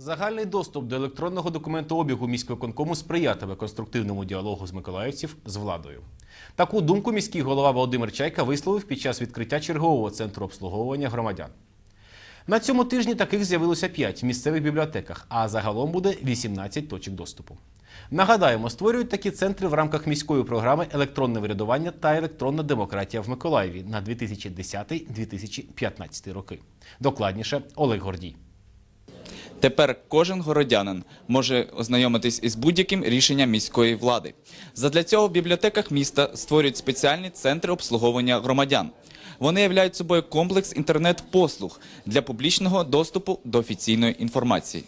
Загальний доступ до електронного документообігу міськвиконкому сприятиме конструктивному діалогу з миколаївців з владою. Таку думку міський голова Володимир Чайка висловив під час відкриття чергового центру обслуговування громадян. На цьому тижні таких з'явилося 5 в місцевих бібліотеках, а загалом буде 18 точок доступу. Нагадаємо, створюють такі центри в рамках міської програми Електронне врядування та електронна демократія в Миколаєві на 2010-2015 роки. Докладніше Олег Гордій. Тепер кожен городянин може ознайомитись із будь-яким рішенням міської влади. Задля цього в бібліотеках міста створюють спеціальні центри обслуговування громадян. Вони являють собою комплекс інтернет-послуг для публічного доступу до офіційної інформації.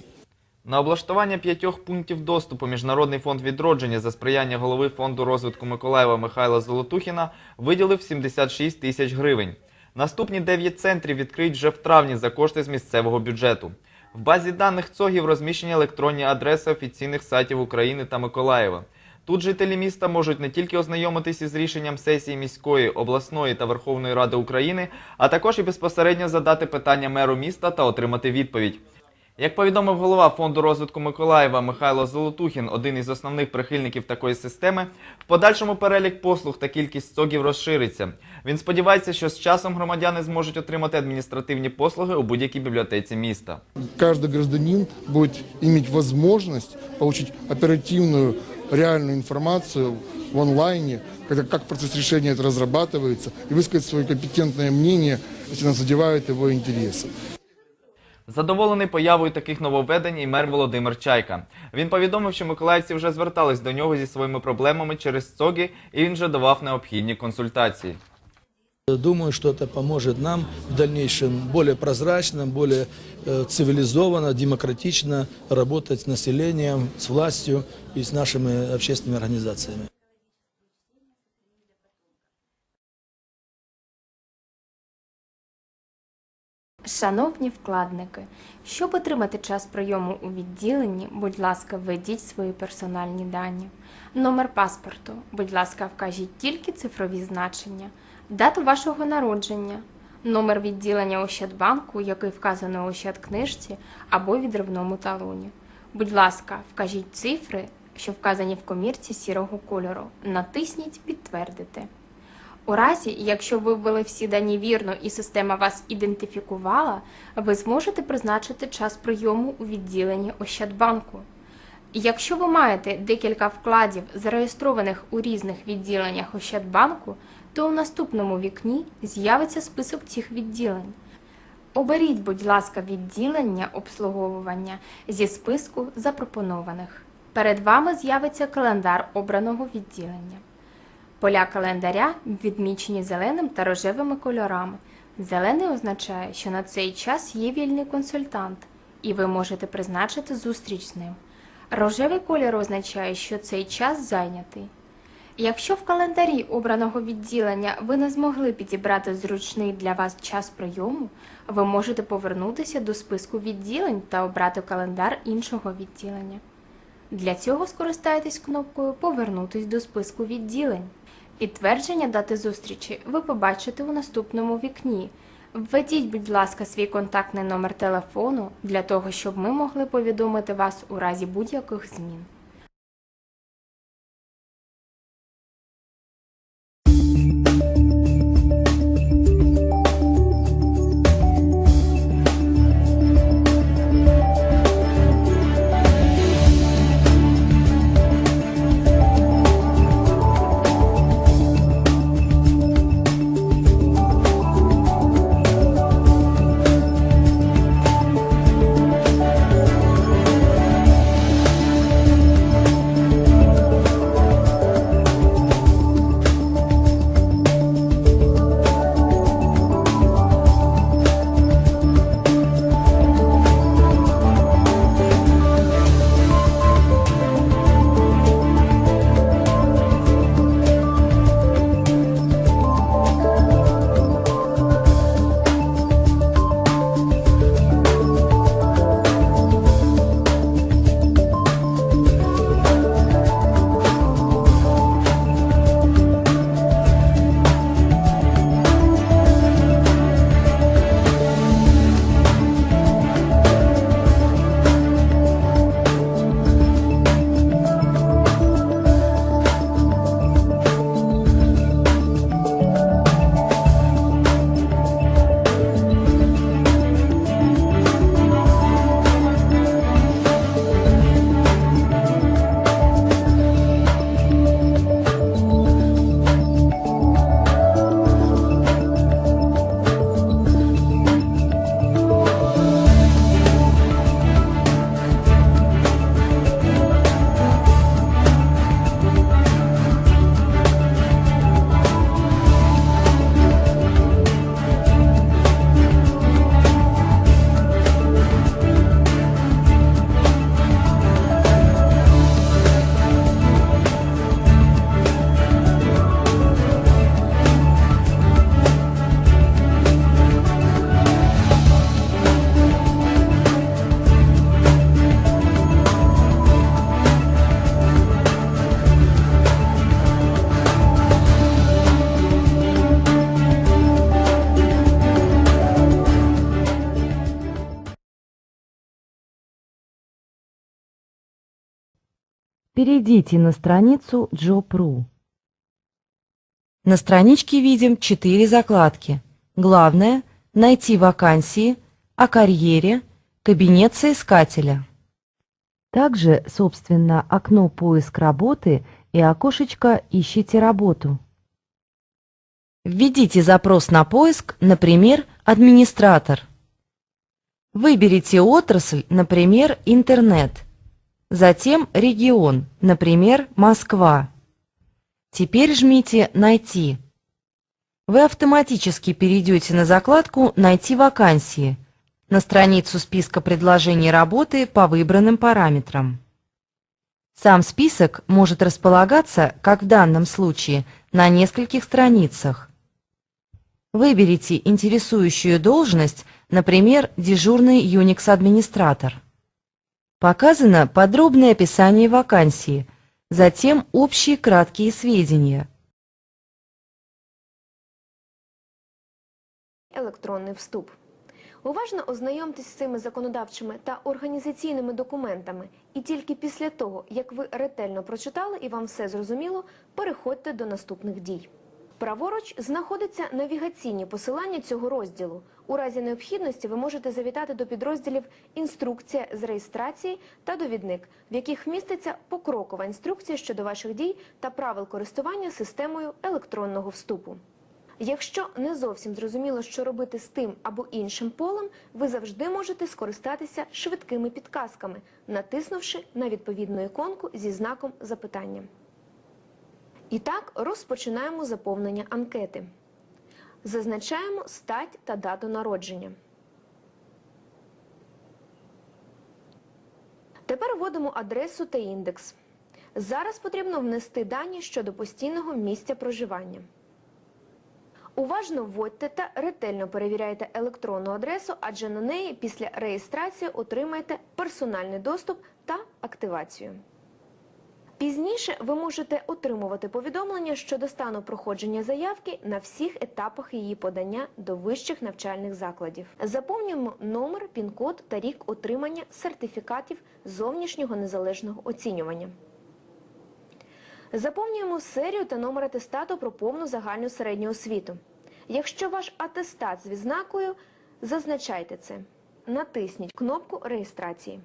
На облаштування п'ятьох пунктів доступу Міжнародний фонд відродження за сприяння голови фонду розвитку Миколаєва Михайла Золотухіна виділив 76 тисяч гривень. Наступні 9 центрів відкриють вже в травні за кошти з місцевого бюджету. В базі даних ЦОГів розміщені електронні адреси офіційних сайтів України та Миколаєва. Тут жителі міста можуть не тільки ознайомитися з рішенням сесії міської, обласної та Верховної Ради України, а також і безпосередньо задати питання меру міста та отримати відповідь. Як повідомив голова фонду розвитку Миколаєва Михайло Золотухін, один із основних прихильників такої системи, в подальшому перелік послуг та кількість ЦОГів розшириться. Він сподівається, що з часом громадяни зможуть отримати адміністративні послуги у будь-якій бібліотеці міста. каждый гражданин будет иметь возможность получить оперативную, реальную информацию в онлайне, как, как процесс решения это разрабатывается, и высказать свое компетентное мнение, если оно задевает его интересы. Задоволений появою таких нововведень і мер Володимир Чайка. Він повідомив, що миколаївці вже звертались до нього зі своїми проблемами через ЦОГи, і він вже давав необхідні консультації. Думаю, что это поможет нам в дальнейшем более прозрачно, более э, цивилизованно, демократично работать с населением, с властью и с нашими общественными организациями. Шановні вкладники, щоб отримати час прийому у відділенні, будь ласка, введіть свої персональні дані. Номер паспорту, будь ласка, вкажіть тільки цифрові значення, дату вашого народження, номер відділення Ощадбанку, який вказано у Ощадкнижці або відривному талоні. Будь ласка, вкажіть цифри, що вказані в комірці сірого кольору. Натисніть Підтвердити. У разі, якщо ви ввели всі дані вірно і система вас ідентифікувала, ви зможете призначити час прийому у відділенні Ощадбанку. Якщо ви маєте декілька вкладів, зареєстрованих у різних відділеннях Ощадбанку, то у наступному вікні з'явиться список цих відділень. Оберіть, будь ласка, відділення обслуговування зі списку запропонованих. Перед вами з'явиться календар обраного відділення. Поля календаря відмічені зеленим та рожевими кольорами. Зелений означає, що на цей час є вільний консультант, і ви можете призначити зустріч з ним. Рожевий колір означає, що цей час зайнятий. Якщо в календарі обраного відділення ви не змогли підібрати зручний для вас час прийому, ви можете повернутися до списку відділень та обрати календар іншого відділення. Для цього скористайтесь кнопкою Повернутись до списку відділень. Підтвердження дати зустрічі ви побачите у наступному вікні. Введіть, будь ласка, свій контактний номер телефону для того, щоб ми могли повідомити вас у разі будь-яких змін. Перейдите на страницу Job.ru. На страничке видим четыре закладки. Главное – найти вакансии, о карьере, кабинет соискателя. Также, собственно, окно «Поиск работы» и окошечко «Ищите работу». Введите запрос на поиск, например, «Администратор». Выберите отрасль, например, «Интернет». Затем регион, например, Москва. Теперь жмите «Найти». Вы автоматически перейдете на закладку «Найти вакансии» на страницу списка предложений работы по выбранным параметрам. Сам список может располагаться, как в данном случае, на нескольких страницах. Выберите интересующую должность, например, дежурный Unix-администратор. Показано подробное описание вакансии, затем общие краткие сведения. Електронний вступ. Уважно ознайомтесь з цими законодавчими та організаційними документами, і тільки після того, як ви ретельно прочитали і вам все зрозуміло, переходьте до наступних дій. Праворуч знаходяться навігаційні посилання цього розділу. У разі необхідності ви можете завітати до підрозділів Інструкція з реєстрації та довідник, в яких міститься покрокова інструкція щодо ваших дій та правил користування системою електронного вступу. Якщо не зовсім зрозуміло, що робити з тим або іншим полем, ви завжди можете скористатися швидкими підказками, натиснувши на відповідну іконку зі знаком запитання. І так розпочинаємо заповнення анкети. Зазначаємо стать та дату народження. Тепер вводимо адресу та індекс. Зараз потрібно внести дані щодо постійного місця проживання. Уважно вводьте та ретельно перевіряйте електронну адресу, адже на неї після реєстрації отримаєте персональний доступ та активацію. Пізніше ви можете отримувати повідомлення щодо стану проходження заявки на всіх етапах її подання до вищих навчальних закладів. Заповнюємо номер, пін-код та рік отримання сертифікатів зовнішнього незалежного оцінювання. Заповнюємо серію та номер атестату про повну загальну середню освіту. Якщо ваш атестат з відзнакою, зазначайте це. Натисніть кнопку реєстрації.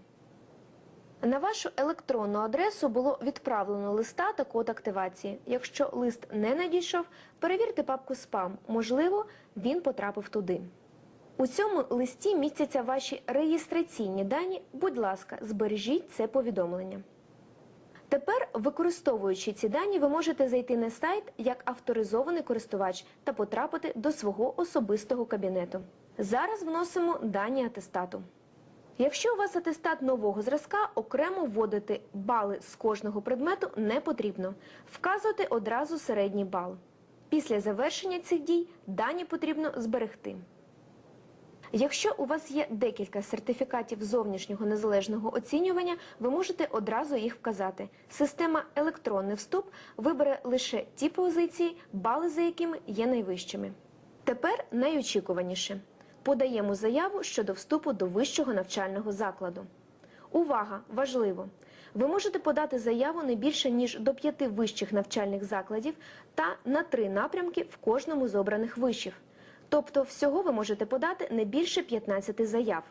На вашу електронну адресу було відправлено листа та код активації. Якщо лист не надійшов, перевірте папку спам. Можливо, він потрапив туди. У цьому листі містяться ваші реєстраційні дані. Будь ласка, збережіть це повідомлення. Тепер, використовуючи ці дані, ви можете зайти на сайт як авторизований користувач та потрапити до свого особистого кабінету. Зараз вносимо дані атестату. Якщо у вас атестат нового зразка, окремо вводити бали з кожного предмету не потрібно. Вказувати одразу середній бал. Після завершення цих дій дані потрібно зберегти. Якщо у вас є декілька сертифікатів зовнішнього незалежного оцінювання, ви можете одразу їх вказати. Система електронний вступ вибере лише ті позиції, бали за якими є найвищими. Тепер найочікуваніше. Подаємо заяву щодо вступу до вищого навчального закладу. Увага! Важливо! Ви можете подати заяву не більше, ніж до п'яти вищих навчальних закладів та на три напрямки в кожному з обраних вишів. Тобто всього ви можете подати не більше 15 заяв.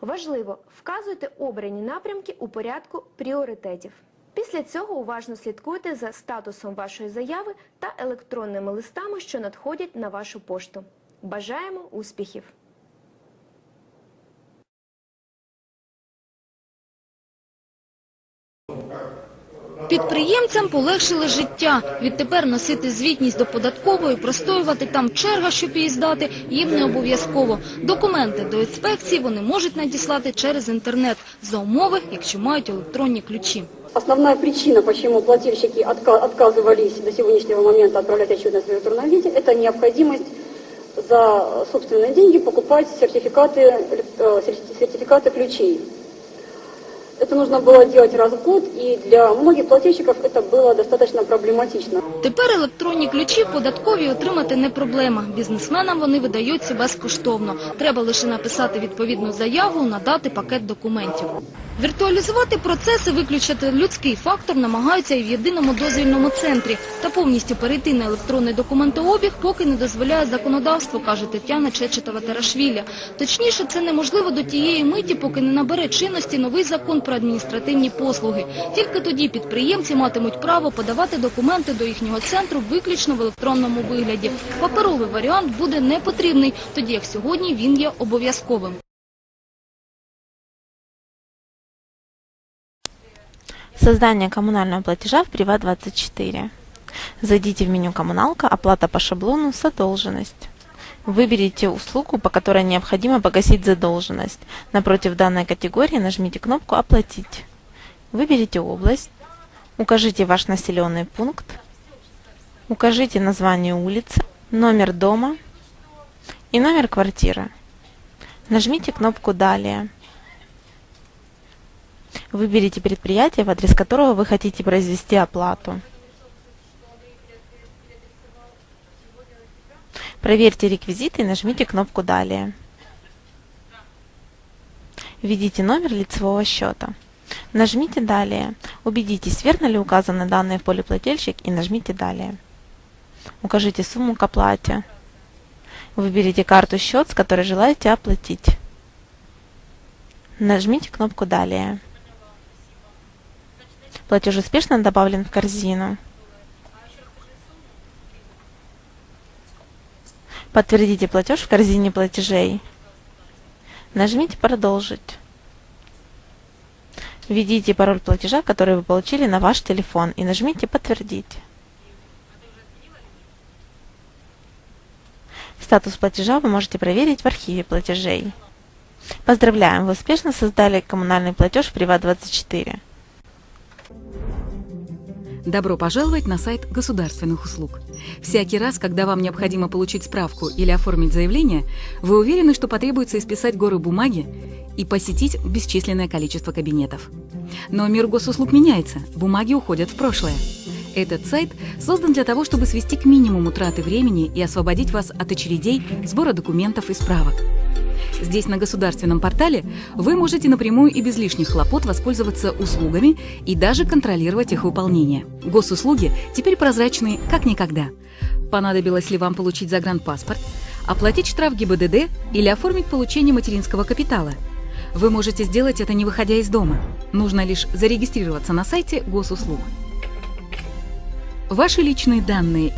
Важливо, вказуйте обрані напрямки у порядку пріоритетів. Після цього уважно слідкуйте за статусом вашої заяви та електронними листами, що надходять на вашу пошту. Бажаємо успіхів! Підприємцям полегшили життя. Відтепер носити звітність до податкової, простоювати там черга, щоб її здати, їм не обов'язково. Документи до інспекції вони можуть надіслати через інтернет за умови, якщо мають електронні ключі. Основная причина, почему плательщики отка- отказывались до сегодняшнего момента отправлять отчетность в электронном виде, это необходимость за собственные деньги покупать сертификаты, элек- э, серти- сертификаты ключей. Это нужно было делать раз в год, и для многих плательщиков это было достаточно проблематично. Тепер електронні ключі в податковій отримати не проблема. Бізнесменам вони видаються безкоштовно. Треба лише написати відповідну заяву, надати пакет документів. Віртуалізувати процеси, виключити людський фактор намагаються і в єдиному дозвільному центрі. Та повністю перейти на електронний документообіг поки не дозволяє законодавство, каже Тетяна Чечетова-Тарашвілі. Точніше, це неможливо до тієї миті, поки не набере чинності новий закон про адміністративні послуги. Тільки тоді підприємці матимуть право подавати документи до їхнього центру виключно в електронному вигляді. Паперовий варіант буде не потрібний, тоді як сьогодні він є обов'язковим. Создание коммунального платежа в Приват24. Зайдите в меню «Коммуналка», оплата по шаблону, задолженность. Выберите услугу, по которой необходимо погасить задолженность. Напротив данной категории нажмите кнопку «Оплатить». Выберите область, укажите ваш населенный пункт, укажите название улицы, номер дома и номер квартиры. Нажмите кнопку «Далее». Выберите предприятие, в адрес которого вы хотите произвести оплату. Проверьте реквизиты и нажмите кнопку «Далее». Введите номер лицевого счета. Нажмите «Далее». Убедитесь, верно ли указаны данные в поле «Плательщик» и нажмите «Далее». Укажите сумму к оплате. Выберите карту счет, с которой желаете оплатить. Нажмите кнопку «Далее». Платеж успешно добавлен в корзину. Подтвердите платеж в корзине платежей. Нажмите «Продолжить». Введите пароль платежа, который вы получили на ваш телефон, и нажмите «Подтвердить». Статус платежа вы можете проверить в архиве платежей. Поздравляем, вы успешно создали коммунальный платеж в Приват24. Добро пожаловать на сайт государственных услуг. Всякий раз, когда вам необходимо получить справку или оформить заявление, вы уверены, что потребуется исписать горы бумаги и посетить бесчисленное количество кабинетов. Но мир госуслуг меняется, бумаги уходят в прошлое. Этот сайт создан для того, чтобы свести к минимуму траты времени и освободить вас от очередей, сбора документов и справок. Здесь, на государственном портале, вы можете напрямую и без лишних хлопот воспользоваться услугами и даже контролировать их выполнение. Госуслуги теперь прозрачны как никогда. Понадобилось ли вам получить загранпаспорт, оплатить штраф ГИБДД или оформить получение материнского капитала? Вы можете сделать это не выходя из дома. Нужно лишь зарегистрироваться на сайте госуслуг. Ваши личные данные